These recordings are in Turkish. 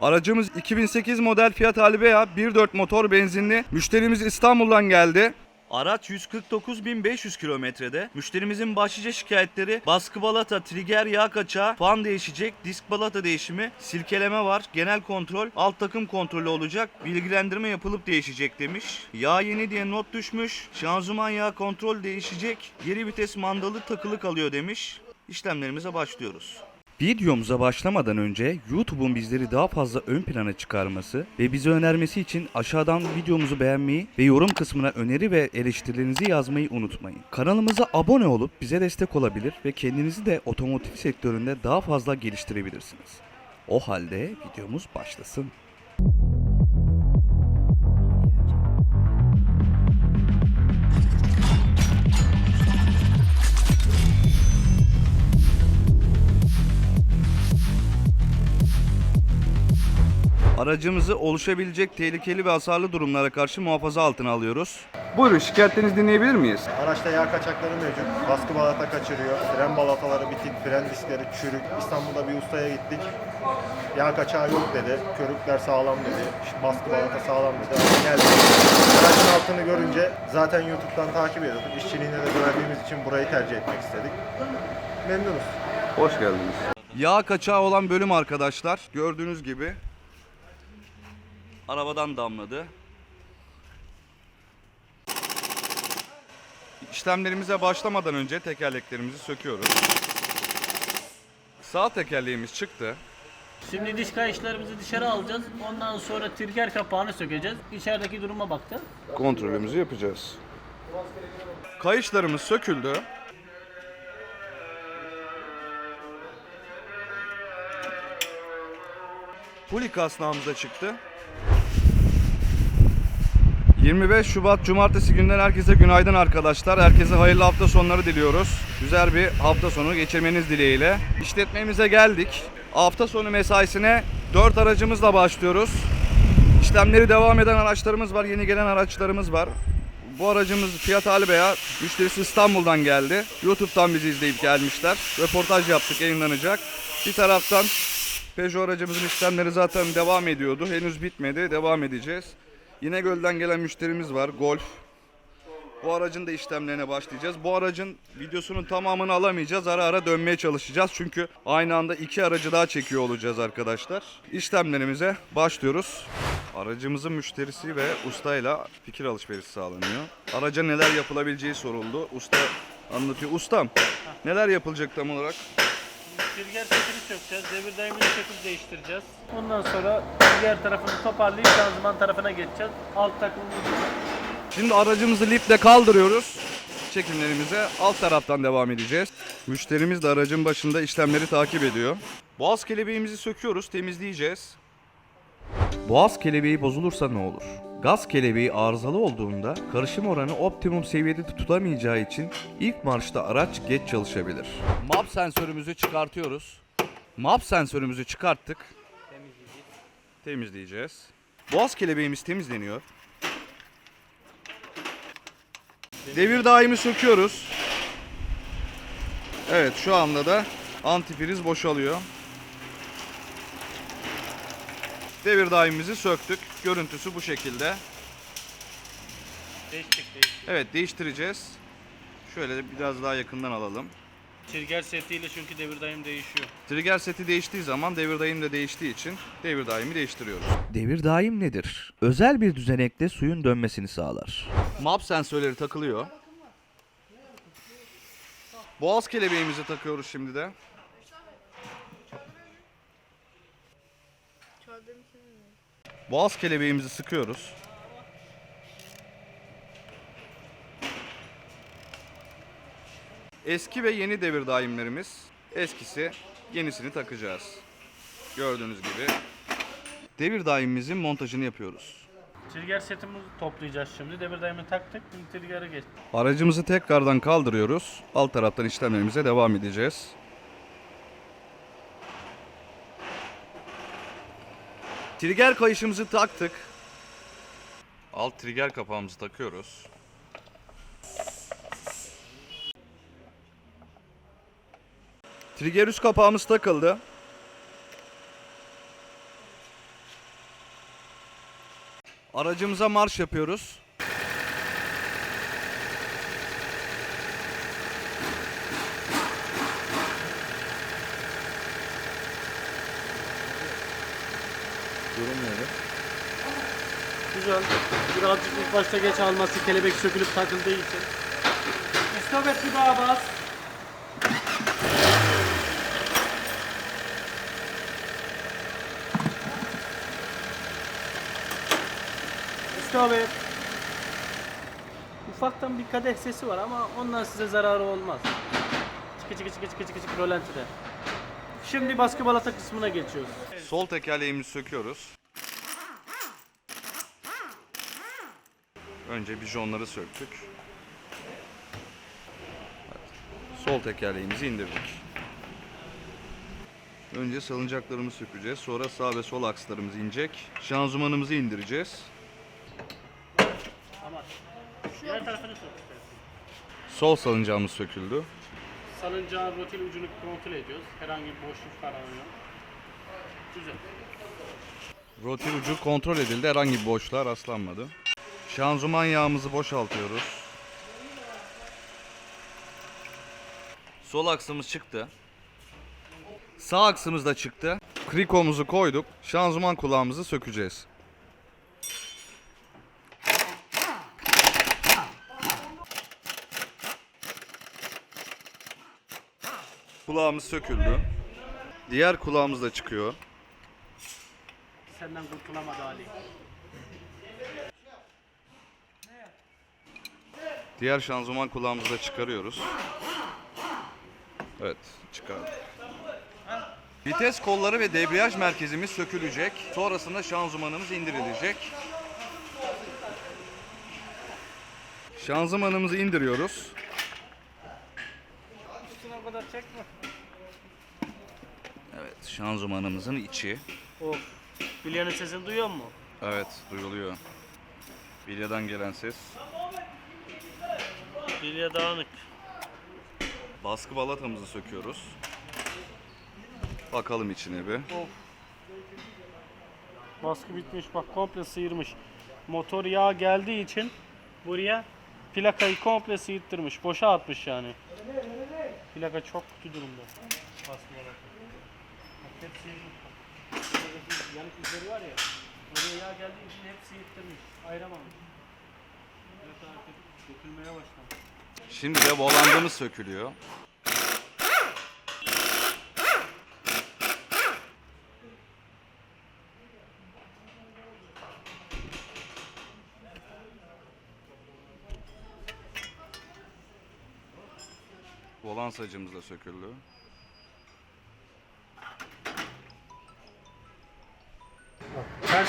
Aracımız 2008 model Fiat Albea 1.4 motor benzinli. Müşterimiz İstanbul'dan geldi. Araç 149.500 kilometrede. Müşterimizin başlıca şikayetleri baskı balata, trigger yağ kaçağı, fan değişecek, disk balata değişimi, silkeleme var, genel kontrol, alt takım kontrolü olacak, bilgilendirme yapılıp değişecek demiş. Yağ yeni diye not düşmüş, şanzıman yağ kontrol değişecek, geri vites mandalı takılı kalıyor demiş. İşlemlerimize başlıyoruz. Videomuza başlamadan önce YouTube'un bizleri daha fazla ön plana çıkarması ve bize önermesi için aşağıdan videomuzu beğenmeyi ve yorum kısmına öneri ve eleştirilerinizi yazmayı unutmayın. Kanalımıza abone olup bize destek olabilir ve kendinizi de otomotiv sektöründe daha fazla geliştirebilirsiniz. O halde videomuz başlasın. Aracımızı oluşabilecek tehlikeli ve hasarlı durumlara karşı muhafaza altına alıyoruz. Buyurun şikayetlerinizi dinleyebilir miyiz? Araçta yağ kaçakları mevcut. Baskı balata kaçırıyor. Fren balataları bitik, fren diskleri çürük. İstanbul'da bir ustaya gittik. Yağ kaçağı yok dedi. Körükler sağlam dedi. İşte baskı balata sağlam dedi. Ama Geldi. Aracın altını görünce zaten YouTube'dan takip ediyorduk. İşçiliğine de güvendiğimiz için burayı tercih etmek istedik. Memnunuz. Hoş geldiniz. Yağ kaçağı olan bölüm arkadaşlar. Gördüğünüz gibi arabadan damladı. İşlemlerimize başlamadan önce tekerleklerimizi söküyoruz. Sağ tekerleğimiz çıktı. Şimdi diş kayışlarımızı dışarı alacağız. Ondan sonra trigger kapağını sökeceğiz. İçerideki duruma bakacağız. Kontrolümüzü yapacağız. Kayışlarımız söküldü. Puli kasnağımız da çıktı. 25 Şubat Cumartesi günden herkese günaydın arkadaşlar. Herkese hayırlı hafta sonları diliyoruz. Güzel bir hafta sonu geçirmeniz dileğiyle. İşletmemize geldik. Hafta sonu mesaisine 4 aracımızla başlıyoruz. İşlemleri devam eden araçlarımız var, yeni gelen araçlarımız var. Bu aracımız Fiat Albea, müşterisi İstanbul'dan geldi. YouTube'dan bizi izleyip gelmişler. Röportaj yaptık, yayınlanacak. Bir taraftan Peugeot aracımızın işlemleri zaten devam ediyordu. Henüz bitmedi, devam edeceğiz. İnegöl'den gelen müşterimiz var, Golf. Bu aracın da işlemlerine başlayacağız. Bu aracın videosunun tamamını alamayacağız. Ara ara dönmeye çalışacağız. Çünkü aynı anda iki aracı daha çekiyor olacağız arkadaşlar. İşlemlerimize başlıyoruz. Aracımızın müşterisi ve ustayla fikir alışverişi sağlanıyor. Araca neler yapılabileceği soruldu. Usta anlatıyor. Ustam neler yapılacak tam olarak? Trigger setini sökeceğiz. Devir daimini söküp değiştireceğiz. Ondan sonra diğer tarafını toparlayıp şanzıman tarafına geçeceğiz. Alt takımımızı Şimdi aracımızı liftle kaldırıyoruz. Çekimlerimize alt taraftan devam edeceğiz. Müşterimiz de aracın başında işlemleri takip ediyor. Boğaz kelebeğimizi söküyoruz, temizleyeceğiz. Boğaz kelebeği bozulursa ne olur? Gaz kelebeği arızalı olduğunda karışım oranı optimum seviyede tutulamayacağı için ilk marşta araç geç çalışabilir. MAP sensörümüzü çıkartıyoruz. MAP sensörümüzü çıkarttık. Temizleyeceğiz. Boğaz kelebeğimiz temizleniyor. Devir daimi söküyoruz. Evet şu anda da antifriz boşalıyor. Devir daimimizi söktük. Görüntüsü bu şekilde. değiştik değiştik. Evet değiştireceğiz. Şöyle biraz daha yakından alalım. Trigger setiyle çünkü devir daim değişiyor. Trigger seti değiştiği zaman devir daim de değiştiği için devir daimi değiştiriyoruz. Devir daim nedir? Özel bir düzenekte suyun dönmesini sağlar. MAP sensörleri takılıyor. Boğaz kelebeğimizi takıyoruz şimdi de. Boğaz kelebeğimizi sıkıyoruz. Eski ve yeni devir daimlerimiz. Eskisi, yenisini takacağız. Gördüğünüz gibi. Devir daimimizin montajını yapıyoruz. Trigger setimizi toplayacağız şimdi. Devir daimini taktık. Şimdi trigger'e geç. Aracımızı tekrardan kaldırıyoruz. Alt taraftan işlemlerimize devam edeceğiz. Trigger kayışımızı taktık. Alt trigger kapağımızı takıyoruz. Trigger üst kapağımız takıldı. Aracımıza marş yapıyoruz. Güzel. Birazcık ilk başta geç alması kelebek sökülüp takıldığı için. İstop bir daha bas. İstop. Ufaktan bir kadeh sesi var ama ondan size zararı olmaz. Çıkı çıkı çıkı çıkı çıkı çıkı rolantide. Şimdi baskı balata kısmına geçiyoruz. Sol tekerleğimizi söküyoruz. Önce bijonları söktük. Sol tekerleğimizi indirdik. Önce salıncaklarımızı sökeceğiz. Sonra sağ ve sol akslarımız inecek. Şanzımanımızı indireceğiz. Ama diğer tarafını sök. Sol salıncağımız söküldü. Salıncağın rotil ucunu kontrol ediyoruz. Herhangi bir boşluk aranıyor. Güzel. Rotil ucu kontrol edildi. Herhangi bir boşluğa rastlanmadı. Şanzıman yağımızı boşaltıyoruz. Sol aksımız çıktı. Sağ aksımız da çıktı. Krikomuzu koyduk. Şanzıman kulağımızı sökeceğiz. Kulağımız söküldü. Diğer kulağımız da çıkıyor. Senden kurtulamadı Ali. Diğer şanzıman kulağımızı da çıkarıyoruz. Evet, çıkardık. Vites kolları ve debriyaj merkezimiz sökülecek. Sonrasında şanzımanımız indirilecek. Şanzımanımızı indiriyoruz. Üstüne o kadar çekme. Evet, şanzımanımızın içi. Of. Bilyanın sesini duyuyor musun? Evet, duyuluyor. Bilyadan gelen ses. Bilya dağınık. Baskı balatamızı söküyoruz. Bakalım içine bir. Of. Baskı bitmiş bak komple sıyırmış. Motor yağ geldiği için buraya plakayı komple sıyırttırmış. Boşa atmış yani. Plaka çok kötü durumda. Baskı olarak. Bak hep sıyırmış. bak. Şuradaki yanık izleri var ya. Oraya yağ geldiği için hep sıyırttırmış. Ayıramamış. Plaka artık dökülmeye başlamış. Şimdi de volandımız sökülüyor. Volan sacımız da söküldü.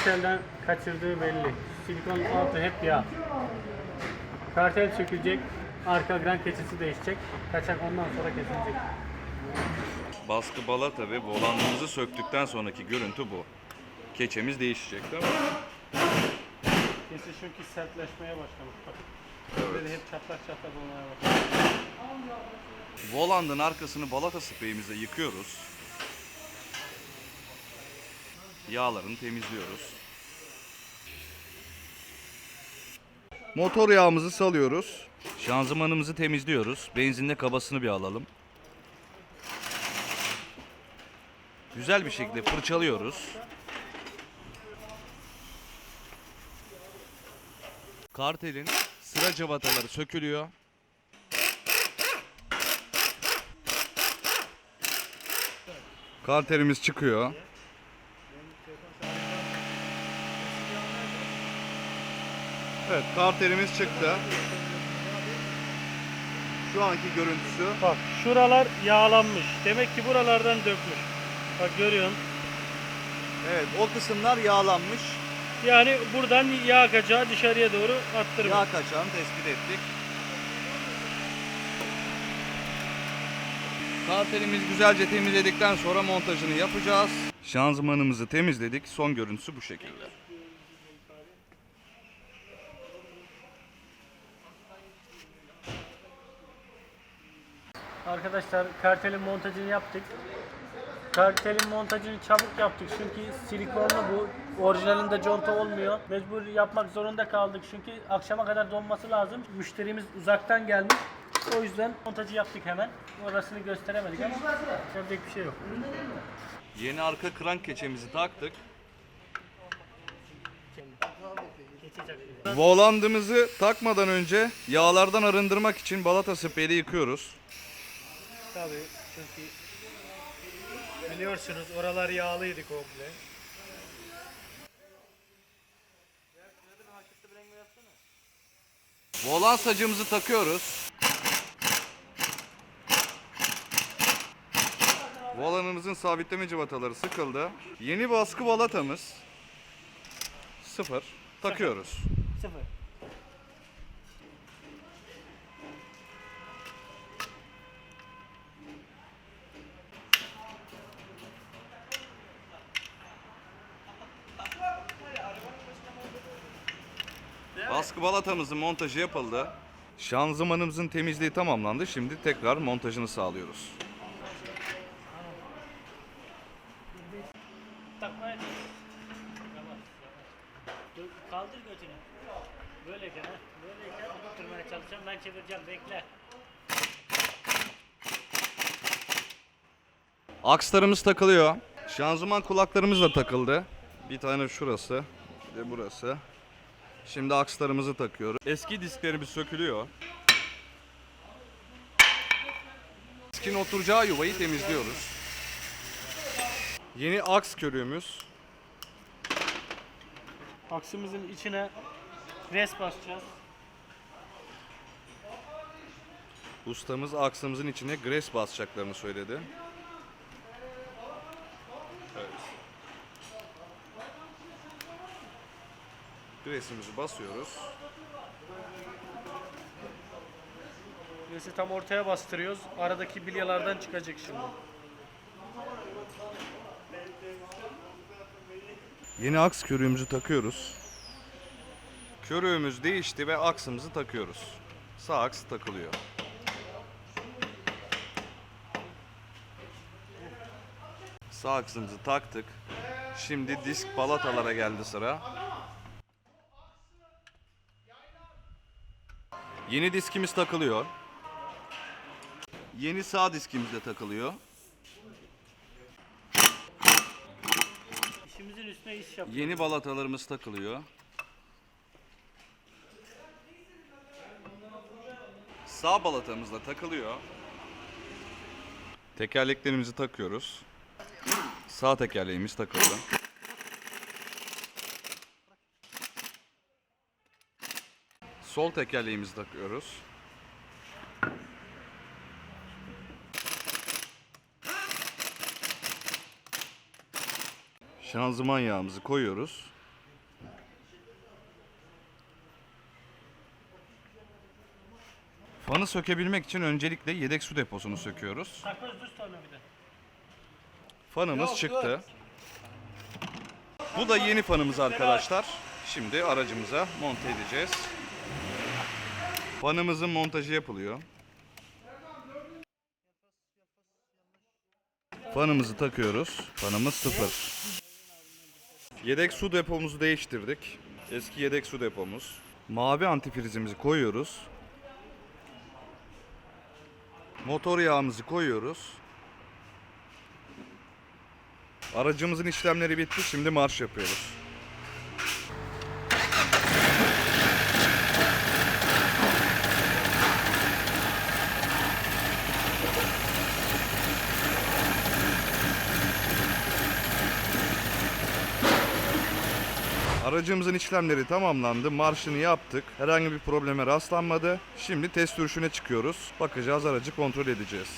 Kartelden kaçırdığı belli. Silikonun altı hep yağ. Kartel sökülecek. Arka gran keçisi değişecek. Kaçak ondan sonra kesilecek. Baskı balata ve volanımızı söktükten sonraki görüntü bu. Keçemiz değişecek değil mi? Keçi çünkü sertleşmeye başlamış. Bak. Böyle hep çatlak çatlak olmaya başlamış. Volandın arkasını balata spreyimizle yıkıyoruz. Yağlarını temizliyoruz. Motor yağımızı salıyoruz. Şanzımanımızı temizliyoruz. Benzinle kabasını bir alalım. Güzel bir şekilde fırçalıyoruz. Kartelin sıra cavataları sökülüyor. Karterimiz çıkıyor. Evet, karterimiz çıktı. Şu anki görüntüsü. Bak şuralar yağlanmış. Demek ki buralardan dökmüş. Bak görüyorsun. Evet, o kısımlar yağlanmış. Yani buradan yağ kaçağı dışarıya doğru attırmış. Yağ kaçağını tespit ettik. Karterimizi güzelce temizledikten sonra montajını yapacağız. Şanzımanımızı temizledik. Son görüntüsü bu şekilde. Arkadaşlar kartelin montajını yaptık. Kartelin montajını çabuk yaptık çünkü silikonlu bu. Orijinalinde conta olmuyor. Mecbur yapmak zorunda kaldık çünkü akşama kadar donması lazım. Müşterimiz uzaktan gelmiş. O yüzden montajı yaptık hemen. Orasını gösteremedik ama yapacak bir şey yok. Yeni arka krank keçemizi taktık. Volandımızı takmadan önce yağlardan arındırmak için balata spreyi yıkıyoruz. Tabii çünkü biliyorsunuz oralar yağlıydı komple. Volan sacımızı takıyoruz. Volanımızın sabitleme cıvataları sıkıldı. Yeni baskı balatamız sıfır. Takıyoruz. Sıfır. Baskı balatamızın montajı yapıldı. Şanzımanımızın temizliği tamamlandı. Şimdi tekrar montajını sağlıyoruz. Takmaya çalış. Yavaş yavaş. Dur, kaldır götünü. Böyleyken ha. Böyleyken tutturmaya çalışacağım. Ben çevireceğim. Bekle. Akslarımız takılıyor. Şanzıman kulaklarımız da takıldı. Bir tane şurası, bir de burası. Şimdi akslarımızı takıyoruz. Eski disklerimiz sökülüyor. Diskin oturacağı yuvayı temizliyoruz. Yeni aks körüğümüz. Aksımızın içine res basacağız. Ustamız aksımızın içine gres basacaklarını söyledi. Gresimizi basıyoruz. Resi tam ortaya bastırıyoruz. Aradaki bilyalardan çıkacak şimdi. Yeni aks körüğümüzü takıyoruz. Körüğümüz değişti ve aksımızı takıyoruz. Sağ aks takılıyor. Sağ aksımızı taktık. Şimdi disk balatalara geldi sıra. Yeni diskimiz takılıyor. Yeni sağ diskimiz de takılıyor. İşimizin üstüne iş yapıyoruz. Yeni balatalarımız takılıyor. Sağ balatamız da takılıyor. Tekerleklerimizi takıyoruz. Sağ tekerleğimiz takıldı. Sol tekerleğimizi takıyoruz. Şanzıman yağımızı koyuyoruz. Fanı sökebilmek için öncelikle yedek su deposunu söküyoruz. Takıyoruz düz torna bir de. Fanımız çıktı. Bu da yeni fanımız arkadaşlar. Şimdi aracımıza monte edeceğiz. Fanımızın montajı yapılıyor. Fanımızı takıyoruz. Fanımız sıfır. Yedek su depomuzu değiştirdik. Eski yedek su depomuz. Mavi antifrizimizi koyuyoruz. Motor yağımızı koyuyoruz. Aracımızın işlemleri bitti. Şimdi marş yapıyoruz. Aracımızın işlemleri tamamlandı. Marşını yaptık. Herhangi bir probleme rastlanmadı. Şimdi test sürüşüne çıkıyoruz. Bakacağız aracı kontrol edeceğiz.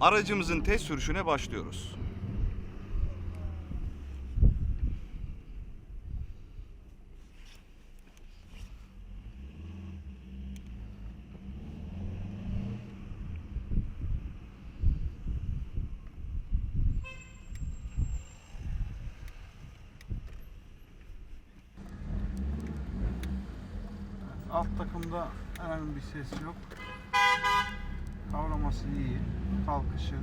Aracımızın test sürüşüne başlıyoruz. Alt takımda herhangi bir ses yok. Kavraması iyi. Kalkışı.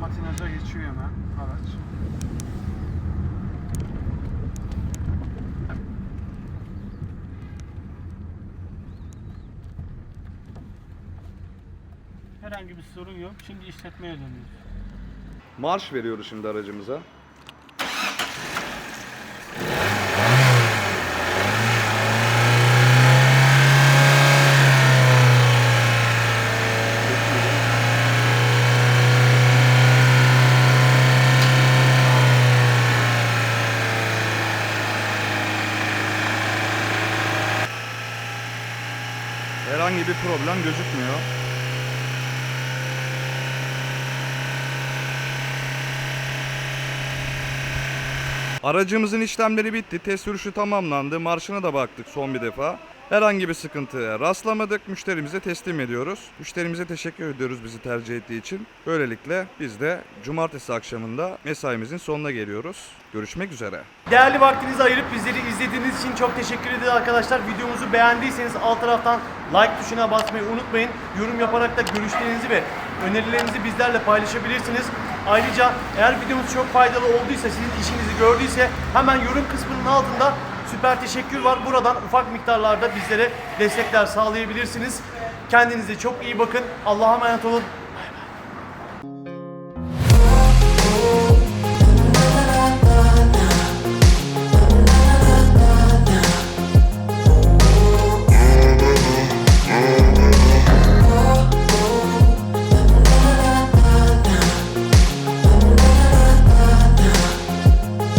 Patinaja geçiyor hemen araç. Herhangi bir sorun yok. Şimdi işletmeye dönüyoruz. Marş veriyoruz şimdi aracımıza. Herhangi bir problem gözükmüyor. Aracımızın işlemleri bitti. Test sürüşü tamamlandı. Marşına da baktık son bir defa. Herhangi bir sıkıntıya rastlamadık. Müşterimize teslim ediyoruz. Müşterimize teşekkür ediyoruz bizi tercih ettiği için. Böylelikle biz de cumartesi akşamında mesaimizin sonuna geliyoruz. Görüşmek üzere. Değerli vaktinizi ayırıp bizleri izlediğiniz için çok teşekkür ederiz arkadaşlar. Videomuzu beğendiyseniz alt taraftan like tuşuna basmayı unutmayın. Yorum yaparak da görüşlerinizi ve önerilerinizi bizlerle paylaşabilirsiniz. Ayrıca eğer videomuz çok faydalı olduysa, sizin işinizi gördüyse hemen yorum kısmının altında süper teşekkür var. Buradan ufak miktarlarda bizlere destekler sağlayabilirsiniz. Kendinize çok iyi bakın. Allah'a emanet olun.